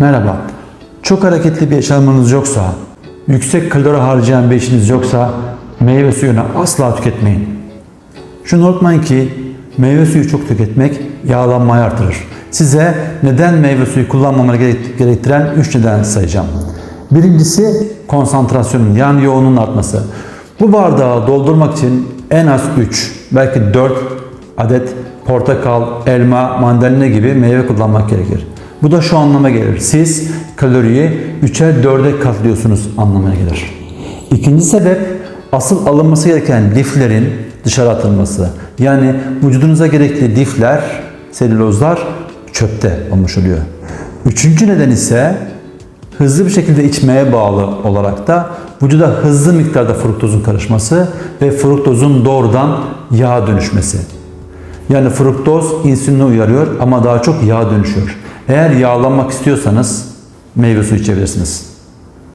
Merhaba. Çok hareketli bir yaşamınız yoksa, yüksek kalori harcayan bir işiniz yoksa meyve suyunu asla tüketmeyin. Şunu unutmayın ki meyve suyu çok tüketmek yağlanmayı artırır. Size neden meyve suyu kullanmamanı gerek- gerektiren 3 neden sayacağım. Birincisi konsantrasyonun yani yoğunluğun artması. Bu bardağı doldurmak için en az 3 belki 4 adet portakal, elma, mandalina gibi meyve kullanmak gerekir. Bu da şu anlama gelir. Siz kaloriyi 3'e 4'e katlıyorsunuz anlamına gelir. İkinci sebep asıl alınması gereken liflerin dışarı atılması. Yani vücudunuza gerekli lifler, selülozlar çöpte olmuş oluyor. Üçüncü neden ise hızlı bir şekilde içmeye bağlı olarak da vücuda hızlı miktarda fruktozun karışması ve fruktozun doğrudan yağa dönüşmesi. Yani fruktoz insüline uyarıyor ama daha çok yağ dönüşüyor. Eğer yağlanmak istiyorsanız meyve suyu içebilirsiniz.